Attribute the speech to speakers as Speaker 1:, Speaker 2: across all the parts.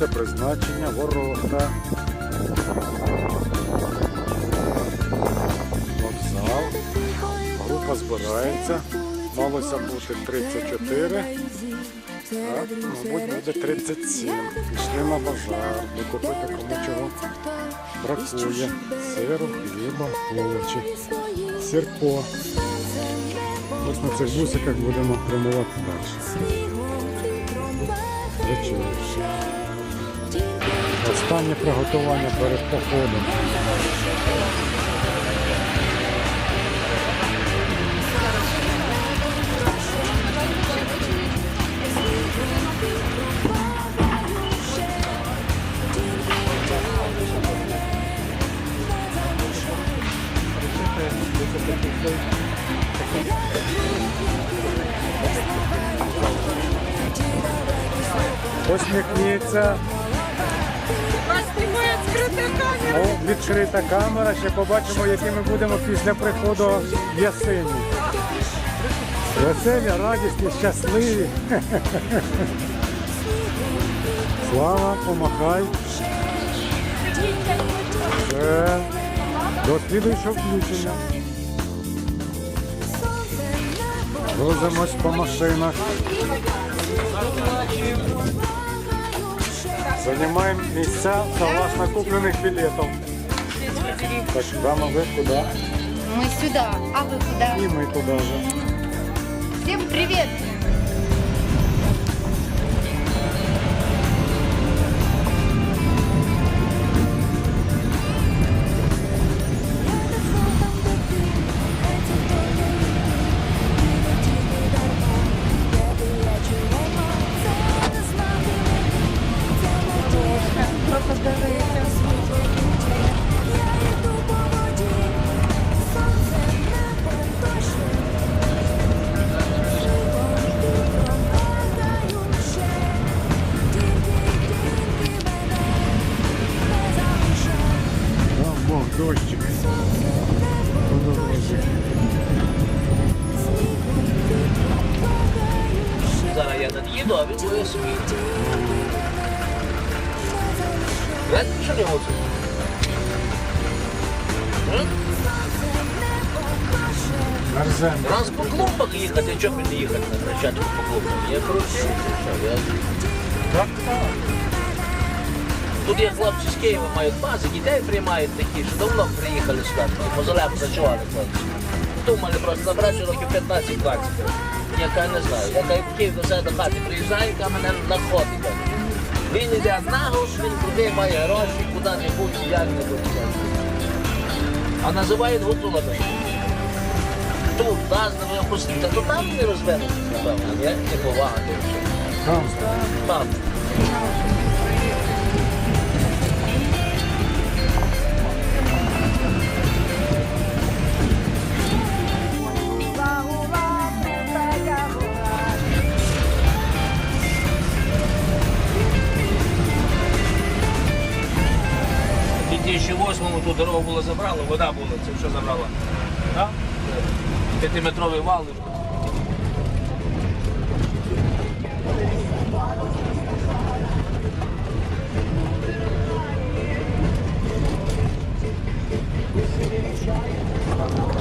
Speaker 1: Місце призначення ворота. Вокзал. Група збирається. Малося бути 34. Так, мабуть, буде 37. Пішли на базар, докупити кому чого бракує. Сиру, хліба, овочі, сірко. Ось на цих бусиках будемо прямувати далі. Речі. Останнє приготування перед походом. Посміхніться. О, відкрита камера, ще побачимо, які ми будемо після приходу в Ясині. Веселі, радісні, щасливі. Слава, помахай. Все. До слідуючого включення. Грузимось по машинах. Займаємо места согласно купленных билетов. Так, дама, вы куда?
Speaker 2: Мы сюда, а вы куда?
Speaker 1: И мы туда же.
Speaker 2: Всем привет!
Speaker 3: Раз по клумбах їхати, чого не їхати на Хрещатику по клумбах? Я що я...
Speaker 1: Так, так.
Speaker 3: Тут є хлопці з Києва мають бази, дітей приймають такі, що давно приїхали сюди, позаляку зачували хлопці. Думали просто набрати років 15-20. Яка не знаю, яка в Київ до себе до хати приїжджає, яка мене знаходить. Він йде наго, він куди має гроші, куди-небудь, як-небудь. А називають гуцулами. Тут, нас не випустити, то там не розвинуться, напевно, ні? Не повага. то.
Speaker 1: Там.
Speaker 3: У 2008-му ту дорогу було забрало, вода була, це що забрала. П'ятиметровий вал. Найдовше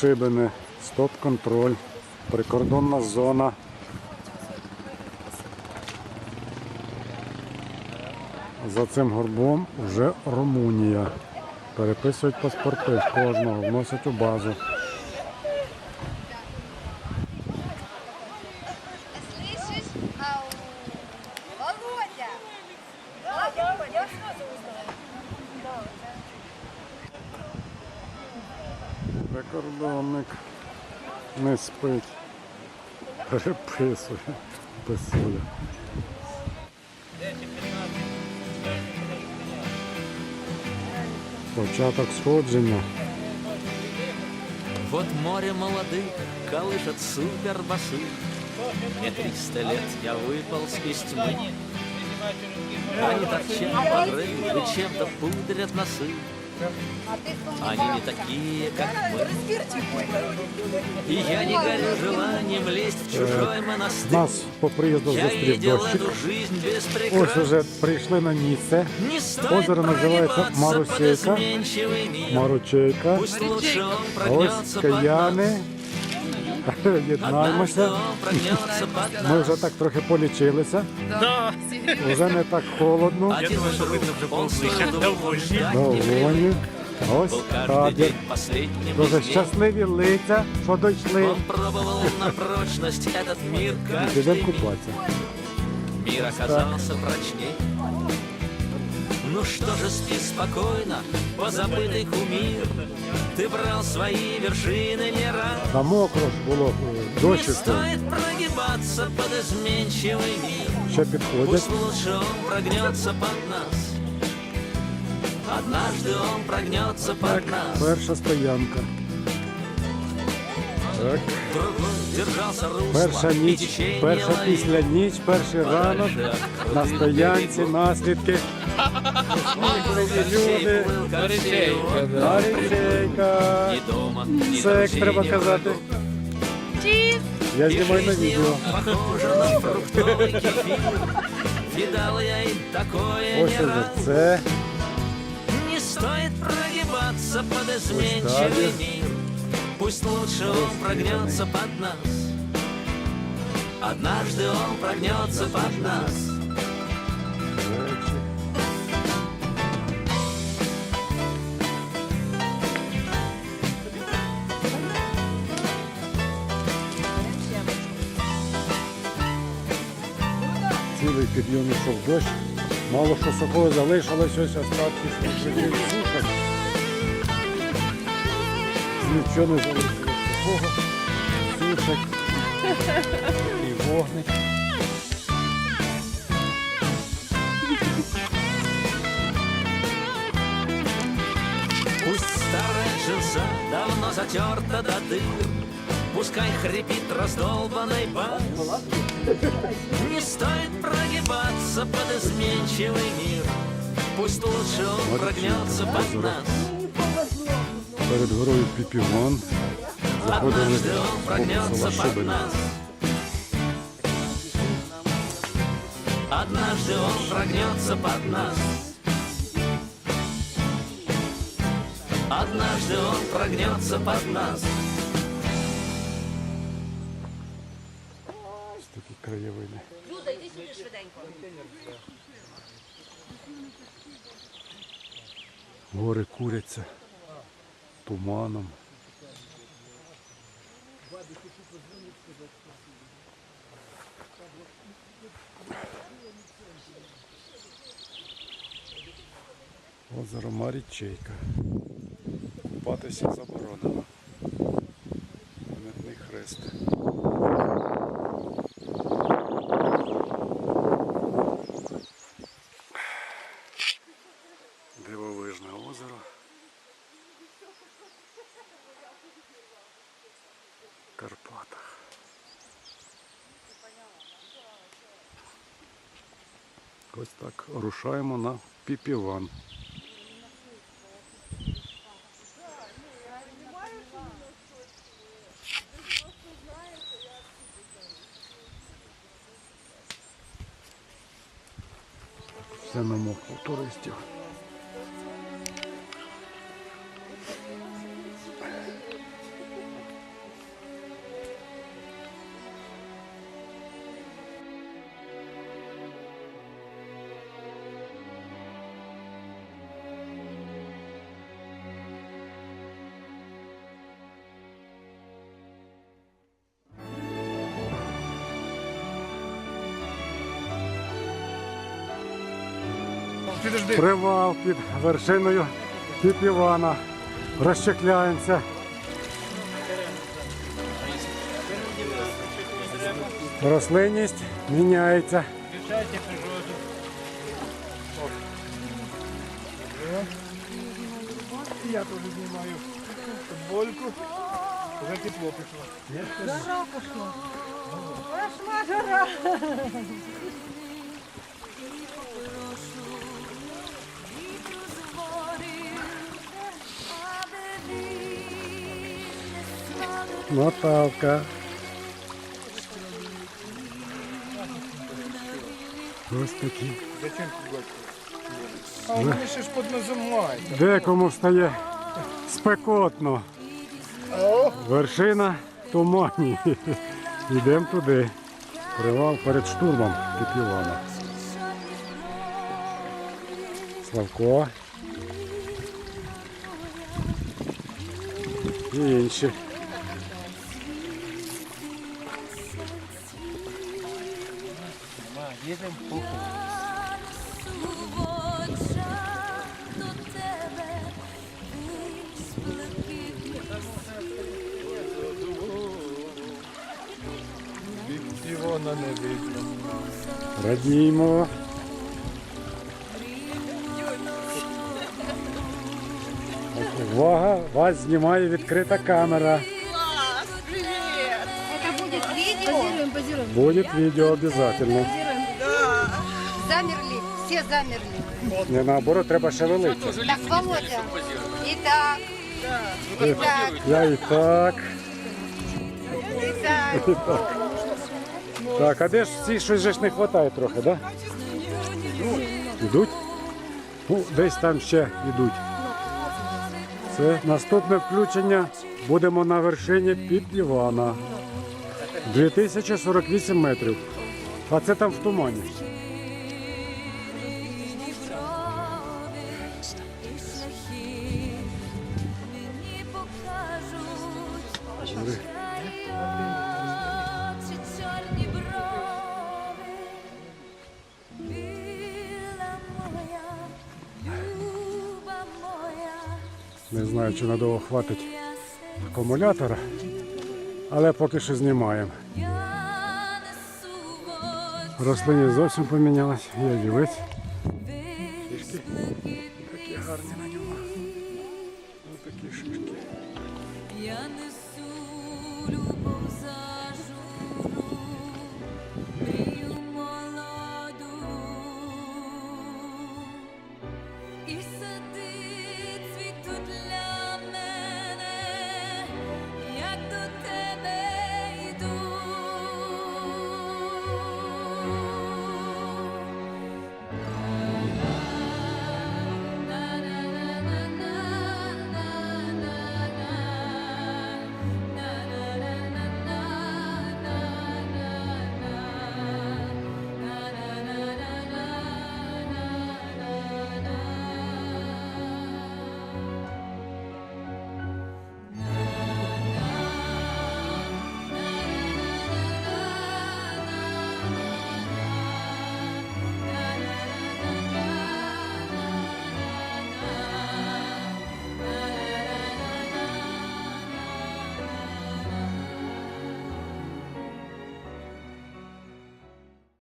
Speaker 1: Шибене, стоп-контроль, прикордонна зона. За цим горбом вже Румунія. Переписують паспорти кожного, вносять у базу. Прикордонник не спить. Переписує. Писує. Початок сходження.
Speaker 4: Вот море молодых колышет супербасы. Мне 300 лет, я выполз из тьмы. Они торчат по чем-то пудрят носы.
Speaker 2: А ты с
Speaker 4: Они не такие, как мы. И я не горю желанием лезть в чужой монастырь.
Speaker 1: Нас по приїзду
Speaker 4: Я
Speaker 1: зустрів
Speaker 4: видел
Speaker 1: дощик.
Speaker 4: эту жизнь без
Speaker 1: Ось уже
Speaker 4: прикрас.
Speaker 1: прийшли на місце.
Speaker 4: Не стоит
Speaker 1: Озеро називається
Speaker 4: прогибаться под
Speaker 1: Марусейка.
Speaker 4: изменчивый мир.
Speaker 1: Маручейка.
Speaker 4: Пусть лучше он
Speaker 1: А
Speaker 4: прогнется
Speaker 1: ось
Speaker 4: под нас.
Speaker 1: каяни.
Speaker 4: Однажды
Speaker 1: Єднаємося.
Speaker 4: он прогнется под нас.
Speaker 1: Ми вже так трохи полічилися. Вже не так холодно.
Speaker 4: Я думаю, что видно вже повністю довольні.
Speaker 1: Довольні. А ось
Speaker 4: Был каждый
Speaker 1: табір.
Speaker 4: день последним
Speaker 1: Дуже
Speaker 4: из них.
Speaker 1: щасливі лиця, що дійшли.
Speaker 4: Он пробовал на прочность этот мир каждый
Speaker 1: Підемо
Speaker 4: миг.
Speaker 1: купатися.
Speaker 4: Мир оказался прочней. Ну что же, спи спокойно, позабытый кумир. Ты брал свои вершины не раз.
Speaker 1: Та мокро ж було е,
Speaker 4: Не стоит прогибаться под изменчивый мир.
Speaker 1: Ще підходять.
Speaker 4: Пусть лучше он прогнется под нас. Однажды он прогнется под нас.
Speaker 1: Перша стоянка. Так.
Speaker 4: Другой держался русла,
Speaker 1: Перша
Speaker 4: и
Speaker 1: ніч,
Speaker 4: течение
Speaker 1: перша
Speaker 4: ловил.
Speaker 1: після ніч, перший ранок. На стоянці, наслідки. Люди.
Speaker 4: Плыл, как сегодня.
Speaker 1: Нарічейка.
Speaker 4: Ни дома, ни
Speaker 1: Це як
Speaker 4: друзей,
Speaker 1: треба
Speaker 4: ни
Speaker 1: казати.
Speaker 5: Чиз!
Speaker 4: И
Speaker 1: Я знімаю на
Speaker 4: жизнь
Speaker 1: відео.
Speaker 4: его похожа на фруктовый кефир. Видал я и такое
Speaker 1: Ось
Speaker 4: не
Speaker 1: уже
Speaker 4: раз.
Speaker 1: це.
Speaker 4: Не стоит прогибаться под
Speaker 1: далее.
Speaker 4: изменчивый мир. Пусть лучше он прогнется под нас. Однажды он прогнется под нас.
Speaker 1: Цілий підйом йшов дощ. Мало що сухого залишилось, ось остатки слідів сушок. Нічого не залишилось сухого. Сушок. І вогник.
Speaker 4: Пусть старая джинса давно затерта до дыр, Пускай хрипит раздолбанный бас. Не стоит прогибаться под изменчивый мир, Пусть лучше он прогнется под нас
Speaker 1: Перед горою Піпівон. Заходили
Speaker 4: Однажды он
Speaker 1: з боку
Speaker 4: прогнется
Speaker 1: села
Speaker 4: под
Speaker 1: Шибина.
Speaker 4: нас. Однажды он прогнется под нас. Однажды он прогнется под нас.
Speaker 1: Ось такі краєвиди.
Speaker 2: Люда, иди сюда швиденько.
Speaker 1: Гори куряться Туманом. Озеро Марічейка. Купатися заборонено. Пам'ятний хрест. Ось так рушаємо на Піпіван. Все намокло туристів. Привал під вершиною Піп Івана. Розчекляємося. Рослинність міняється.
Speaker 6: Включайте природу. Я теж знімаю футбольку. Вже тепло пішло.
Speaker 1: Мотавка. Ось такі.
Speaker 6: А вони ще ж поднажимають.
Speaker 1: Декому стає спекотно. Вершина тумані. Йдемо туди. Привал перед штурмом Піп Івана. Славко. І інші.
Speaker 6: Їдемо похуй. І вона не видно.
Speaker 1: Радіємо. Увага! Вас знімає відкрита камера.
Speaker 2: Это будет видео.
Speaker 1: Буде відео обов'язково.
Speaker 2: Все замерли.
Speaker 1: Не наоборот, треба шевелитися.
Speaker 2: Так, Володя. Итак. Итак.
Speaker 1: Я і так. І так. Так, а де ж ці щось же ж не вистачає трохи, да? Йдуть? Ну, десь там ще йдуть. Це наступне включення. Будемо на вершині під Івана. 2048 метрів. А це там в тумані. Не знаю, чи надовго хватить акумулятора, але поки що знімаємо. Рослині зовсім помінялась. Я дівець.